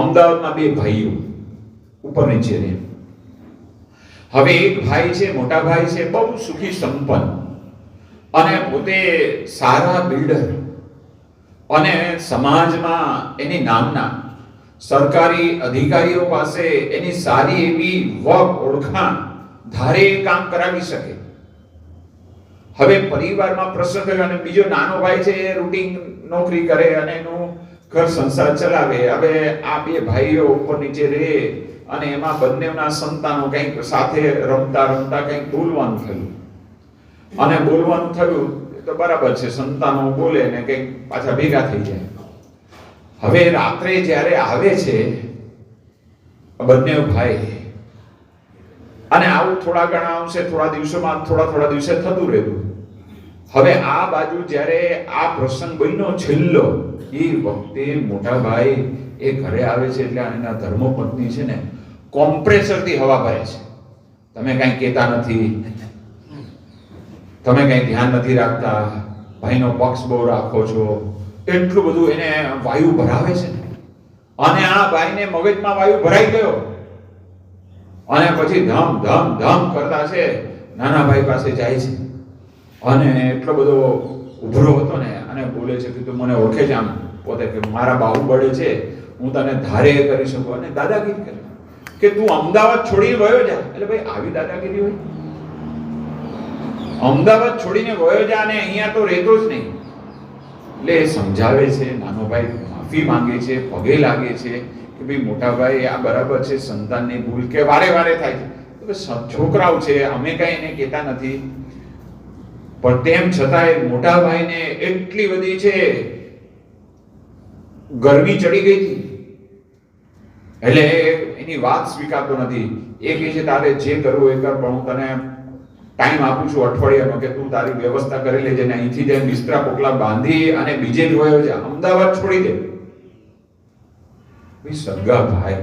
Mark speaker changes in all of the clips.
Speaker 1: અમદાવાદમાં બે ભાઈઓ, ઉપર નીચે રહે. હવે એક ભાઈ છે, મોટા ભાઈ છે, બહુ સુખી સંપન્ન. અને પોતે સારા બિલ્ડર. અને સમાજમાં એની નામના સરકારી અધિકારીઓ પાસે એની સારી એવી વક ઓળખાણ ધારે કામ કરાવી શકે. હવે પરિવારમાં થયો અને બીજો નાનો ભાઈ છે, એ રૂટિંગ નોકરી કરે અને એનું ઘર સંસાર ચલાવે. હવે આ બે ભાઈઓ ઉપર નીચે રહે અને એમાં બંનેના સંતાનો કંઈક સાથે રમતા રમતા કંઈક બોલવાનું થયું. અને બોલવાનું થયું એ તો બરાબર છે, સંતાનો બોલે ને કંઈક પાછા ભેગા થઈ જાય. હવે રાત્રે જ્યારે આવે છે બંને ભાઈ, અને આવું થોડા ઘણા અંશે, થોડા દિવસોમાં, થોડા થોડા દિવસે થતું રહેતું. હવે આ બાજુ જ્યારે આ પ્રસંગ બન્યો છેલ્લો, એ વખતે મોટાભાઈ એ ઘરે આવે છે એટલે એના ધર્મપત્ની છે ને કોમ્પ્રેસરથી હવા ભરે છે. તમે કાંઈ કહેતા નથી. તમે કાંઈ ધ્યાન નથી રાખતા. ભાઈનો પક્ષ બહુ રાખો છો. એટલું બધું એને વાયુ ભરાવે છે ને. અને આ ભાઈને મગજમાં વાયુ ભરાઈ ગયો. અને પછી ધમ ધમ ધમ કરતા છે. નાના ભાઈ પાસે જાય છે. અને એટલો બધો ઉભરો હતો ને, અને બોલે છે કે તું મને ઓળખે છે આમ. પોતે કે મારા બાહુબળે છે, હું તને ધારે કરી શકું. અને દાદાગીરી કરે. કે તું અમદાવાદ છોડીને વયો જા. એટલે ભાઈ, આવી દાદાગીરી હોય. અમદાવાદ છોડીને વયો જા અને અહીંયા તો રહેતો જ નહીં. એટલે એ સમજાવે છે, નાનો ભાઈ માફી માંગે છે, પગે લાગે છે, કે ભાઈ, મોટા ભાઈ, આ બરાબર છે, સંતાનની ભૂલ કે વારે વારે થાય છે. છોકરાઓ છે, અમે કાંઈ એને કહેતા નથી. પણ તેમ છતાંય મોટા ભાઈને એટલી બધી છે, ગરમી ચડી ગઈ હતી. એટલે એની વાત સ્વીકારતો નથી. એ કહે છે, તારે જે કરવું એ કર, પણ હું તને ટાઈમ આપું છું અઠવાડિયાનો કે તું તારી વ્યવસ્થા કરી લેજે ને અહીંથી જે બિસ્તરા પોટલા બાંધી અને બીજે જોયો છે અમદાવાદ છોડી દે. સગા ભાઈ,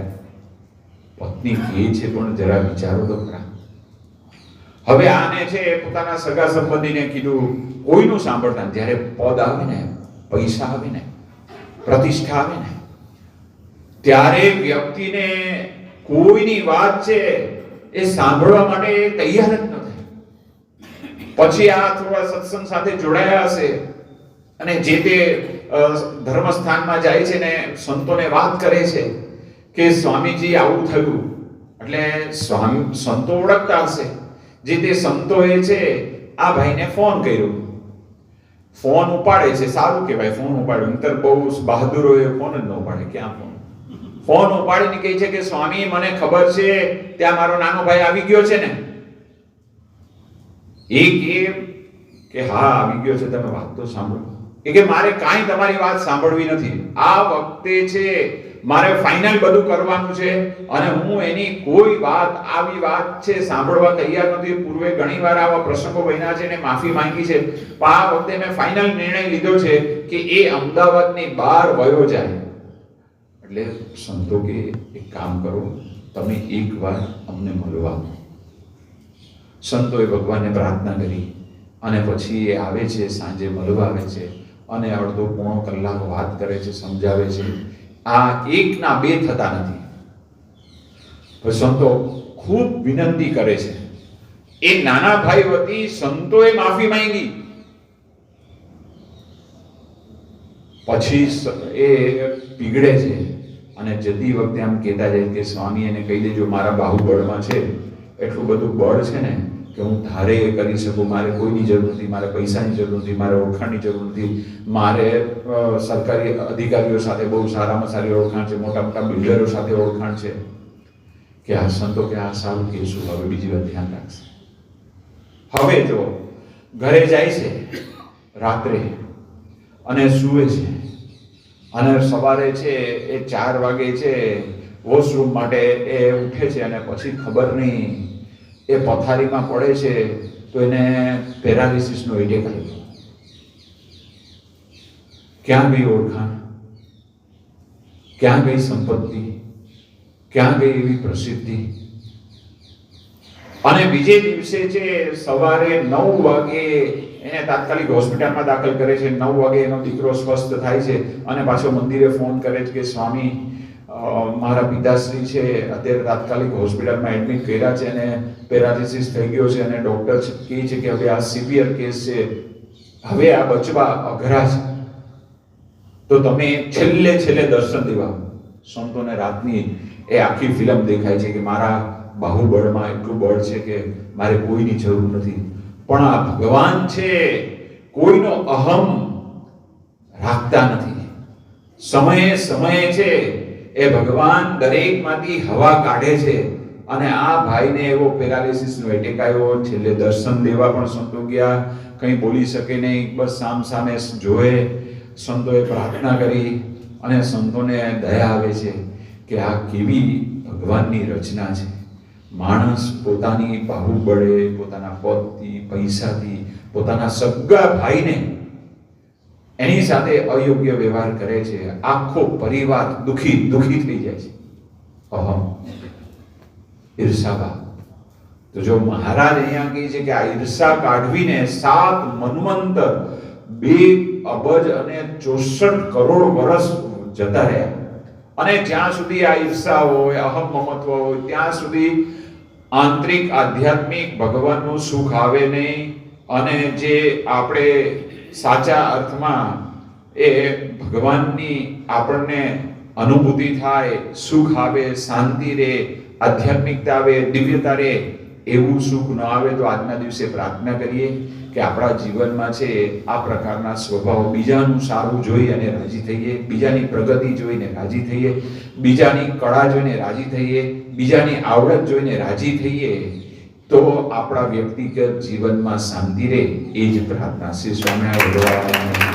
Speaker 1: પત્ની કે છે, પણ જરા વિચારો તો ખરા. હવે આને છે એ પોતાના સગા સંબંધીને કીધું, કોઈનું સાંભળતા જ્યારે પદ આવે ને, પૈસા આવે ને, પ્રતિષ્ઠા આવે ને, ત્યારે વ્યક્તિને કોઈની વાત છે એ સાંભળવા માટે તૈયાર જ ન થાય. પછી આ થોડા સત્સંગ સાથે જોડાયા હશે અને જે તે ધર્મ ધર્મસ્થાનમાં જાય છે ને સંતોને વાત કરે છે કે સ્વામીજી આવું થયું. એટલે સ્વામી, સંતો ઓળખતા હશે. જે તે સંતોએ છે, આ ભાઈને ફોન કર્યો. ફોન ઉપાડે છે, સારું કહેવાય, ફોન ઉપાડ્યો. અંતર બહુ બહાદુરોએ ફોન જ ન ઉપાડે ક્યાં ફોન? ફોન ઉપાડીને કહે છે કે, સ્વામી, મને ખબર છે, ત્યાં મારો નાનો ભાઈ આવી ગયો છે ને. એ કે કે હા, આવી ગયો છે, તમે વાત તો સાંભળો. કે, મારે કાંઈ તમારી વાત સાંભળવી નથી. આ વખતે છે મારે ફાઇનલ બધું કરવાનું છે અને હું એની કોઈ વાત, આવી વાત છે સાંભળવા તૈયાર નથી. પૂર્વે ઘણીવાર આવા પ્રસંગો બન્યા છે ને માફી માંગી છે. પણ આ વખતે મેં ફાઇનલ નિર્ણય લીધો છે કે એ અમદાવાદની બહાર વયો જાય. એટલે સંતો કે, એક કામ કરો, તમે એકવાર અમને મળવા સંતોએ ભગવાનને પ્રાર્થના કરી અને પછી એ આવે છે, સાંજે મળવા આવે છે અને અડધો પોણો કલાક વાત કરે છે, સમજાવે છે. આ એકના બે થતા નથી. સંતો ખૂબ વિનંતી કરે છે. એ નાના ભાઈ વતી સંતોએ માફી માંગી. પછી એ પીગળે છે અને જતી વખતે આમ કહેતા જાય કે સ્વામી એને કહી દેજો, મારા બાહુબળમાં છે. એટલું બધું બળ છે ને. કે હું ધારે એ કરી શકું, મારે કોઈની જરૂર નથી, મારે પૈસાની જરૂર નથી, મારે ઓળખાણની જરૂર નથી. મારે સરકારી અધિકારીઓ સાથે બહુ સારામાં સારી ઓળખાણ છે મોટા મોટા બિલ્ડરો સાથે ઓળખાણ છે. કે આ સંતો કે આ સારું કહેશું હવે બીજી વાર ધ્યાન રાખશે. હવે જો, ઘરે જાય છે, રાત્રે, અને સૂવે છે, અને સવારે છે, એ ચાર વાગે છે, વોશરૂમ માટે એ ઉઠે છે, અને પછી ખબર નહીં એ પથારીમાં પડે છે, તો એને પેરાલિસિસનો એટેક આવ્યો ક્યાં ગઈ ઓળખાણ? ક્યાં ગઈ સંપત્તિ? ક્યાં ગઈ એવી પ્રસિદ્ધિ? અને બીજે દિવસે છે સવારે નવ વાગે એને તાત્કાલિક હોસ્પિટલમાં દાખલ કરે છે, નવ વાગે એનો દીકરો સ્વસ્થ થાય છે અને પાછો મંદિરે ફોન કરે છે કે, સ્વામી મારા પિતાશ્રી છે, અત્યારે તાત્કાલિક હોસ્પિટલમાં એડમિટ કર્યા છે અને પેરાલિસિસ થઈ ગયો છે અને ડૉક્ટર કહે છે કે હવે આ સિવિયર કેસ છે. હવે આ બચવા અઘરા છે. તો તમે છેલ્લે છેલ્લે દર્શન દેવા. સંતોને રાતની એ આખી ફિલ્મ દેખાય છે કે મારા બાહુબળમાં એટલું બળ છે કે મારે કોઈની જરૂર નથી. પણ આ ભગવાન છે, કોઈનો અહમ રાખતા નથી. સમયે સમયે છે એ ભગવાન દરેકમાંથી હવા કાઢે છે અને આ ભાઈને એવો પેરાલિસિસનો એટેક આવ્યો. છેલ્લે દર્શન દેવા પણ સંતો ગયા. કંઈ બોલી શકે નહીં. બસ સામ સામે જોએ સંતોએ પ્રાર્થના કરી અને સંતોને દયા આવે છે કે આ કેવી ભગવાનની રચના છે. માણસ પોતાની બાહુબળે, પોતાના પદથી, પૈસાથી, પોતાના સગા ભાઈને એની સાથે અયોગ્ય વ્યવહાર કરે છે. આખો પરિવાર દુખી દુખી થઈ જાય છે. અહમ. ઈર્ષાભાવ તો જો મહારાજ અહીંયા કહે છે કે આ ઈર્ષા કાઢવીને સાત મનવંતર બે અબજ અને ચોસઠ કરોડ વર્ષ જતા રહ્યા. અને જ્યાં સુધી આ ઈર્ષા હોય, અહમ મમત્વ હોય, ત્યાં સુધી આંતરિક આધ્યાત્મિક ભગવાનનું સુખ આવે નહીં. અને જે આપણે સાચા અર્થમાં એ ભગવાનની આપણને અનુભૂતિ થાય, સુખ આવે, શાંતિ રહે, આધ્યાત્મિકતા આવે, દિવ્યતા રહે, એવું સુખ ન આવે તો આજના દિવસે પ્રાર્થના કરીએ કે આપણા જીવનમાં છે આ પ્રકારના સ્વભાવ બીજાનું સારું જોઈ અને રાજી થઈએ, બીજાની પ્રગતિ જોઈને રાજી થઈએ, બીજાની કળા જોઈને રાજી થઈએ, બીજાની આવડત જોઈને રાજી થઈએ. તો આપણા વ્યક્તિગત જીવનમાં શાંતિ રહે એ જ પ્રાર્થના શ્રી સ્વામિનારાયણ